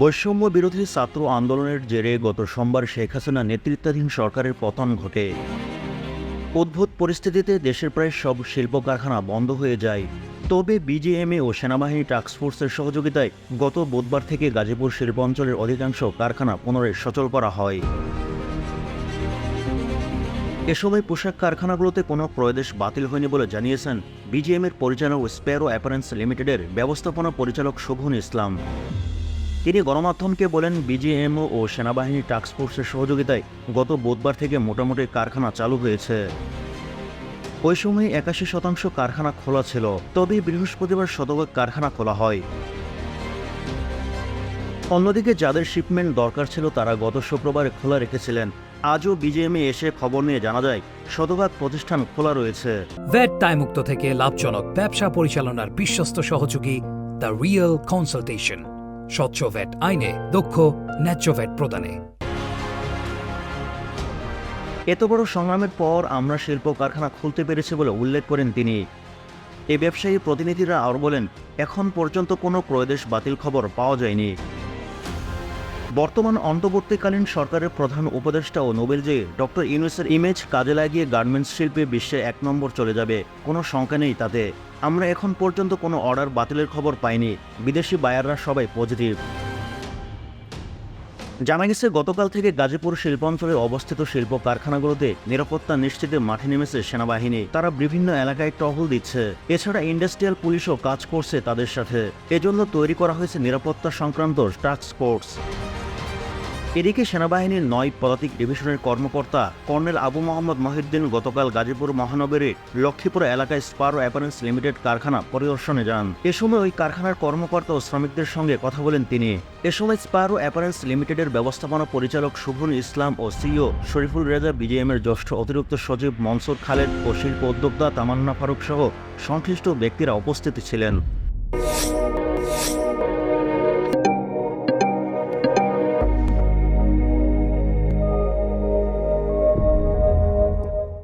বৈষম্য বিরোধী ছাত্র আন্দোলনের জেরে গত সোমবার শেখ হাসিনা নেতৃত্বাধীন সরকারের পতন ঘটে। উদ্ভূত পরিস্থিতিতে দেশের প্রায় সব শিল্প কারখানা বন্ধ হয়ে যায়। তবে বিজিএমএ ও সেনাবাহিনী টাস্কফোর্সের সহযোগিতায় গত বুধবার থেকে গাজীপুর শিল্প অঞ্চলের অধিকাংশ কারখানা পুনরায় সচল করা হয়। এ সময় পোশাক কারখানাগুলোতে কোনো প্রদেশ বাতিল হয়নি বলে জানিয়েছেন বিজিএমের পরিচালক স্প্যারো অ্যাপারেন্স লিমিটেডের ব্যবস্থাপনা পরিচালক শোভন ইসলাম। তিনি গণমাধ্যমকে বলেন, বিজিএমও ও সেনাবাহিনী টাস্কফোর্সের সহযোগিতায় গত বুধবার থেকে মোটামুটি কারখানা চালু হয়েছে। ওই সময় একাশি শতাংশ কারখানা খোলা ছিল। তবে বৃহস্পতিবার শতভাগ কারখানা খোলা হয়। অন্যদিকে যাদের শিপমেন্ট দরকার ছিল, তারা গত শুক্রবার খোলা রেখেছিলেন। আজও বিজিএমে এসে খবর নিয়ে জানা যায় শতভাগ প্রতিষ্ঠান খোলা রয়েছে। ভ্যাট দায়মুক্ত থেকে লাভজনক ব্যবসা পরিচালনার বিশ্বস্ত সহযোগী দ্য রিয়েল কনসালটেশন। স্বচ্ছ ভ্যাট আইনে, দক্ষ, ন্যায্য ভ্যাট প্রদানে। এত বড় সংগ্রামের পর আমরা শিল্প কারখানা খুলতে পেরেছি বলে উল্লেখ করেন তিনি। এ ব্যবসায়ী প্রতিনিধিরা আরও বলেন, এখন পর্যন্ত কোনো ক্রয়দেশ বাতিল খবর পাওয়া যায়নি। বর্তমান অন্তর্বর্তীকালীন সরকারের প্রধান উপদেষ্টা ও নোবেল যে ডক্টর ইউনুসের ইমেজ কাজে লাগিয়ে গার্মেন্টস শিল্পে বিশ্বে এক নম্বর চলে যাবে, কোনো শঙ্কা নেই তাতে। আমরা এখন পর্যন্ত কোনো অর্ডার বাতিলের খবর পাইনি, বিদেশি বায়াররা সবাই পজিটিভ জানা গেছে, গতকাল থেকে গাজীপুর শিল্পাঞ্চলে অবস্থিত শিল্প কারখানাগুলোতে নিরাপত্তা নিশ্চিতে মাঠে নেমেছে সেনাবাহিনী। তারা বিভিন্ন এলাকায় টহল দিচ্ছে। এছাড়া ইন্ডাস্ট্রিয়াল পুলিশও কাজ করছে তাদের সাথে। এজন্য তৈরি করা হয়েছে নিরাপত্তা সংক্রান্ত টাস্ক ফোর্স এদিকে সেনাবাহিনীর নয় পদাতিক ডিভিশনের কর্মকর্তা কর্নেল আবু মোহাম্মদ মহিউদ্দিন গতকাল গাজীপুর মহানগরীর লক্ষ্মীপুর এলাকায় স্পারো অ্যাপারেন্স লিমিটেড কারখানা পরিদর্শনে যান। এ সময় ওই কারখানার কর্মকর্তা ও শ্রমিকদের সঙ্গে কথা বলেন তিনি। এ সময় স্পারো অ্যাপারেন্স লিমিটেডের ব্যবস্থাপনা পরিচালক শুভন ইসলাম ও সিইও শরীফুল রেজা, বিজিএমের জ্যেষ্ঠ অতিরিক্ত সচিব মনসুর খালেদ ও শিল্প উদ্যোক্তা তামান্না ফারুক সহ সংশ্লিষ্ট ব্যক্তিরা উপস্থিত ছিলেন।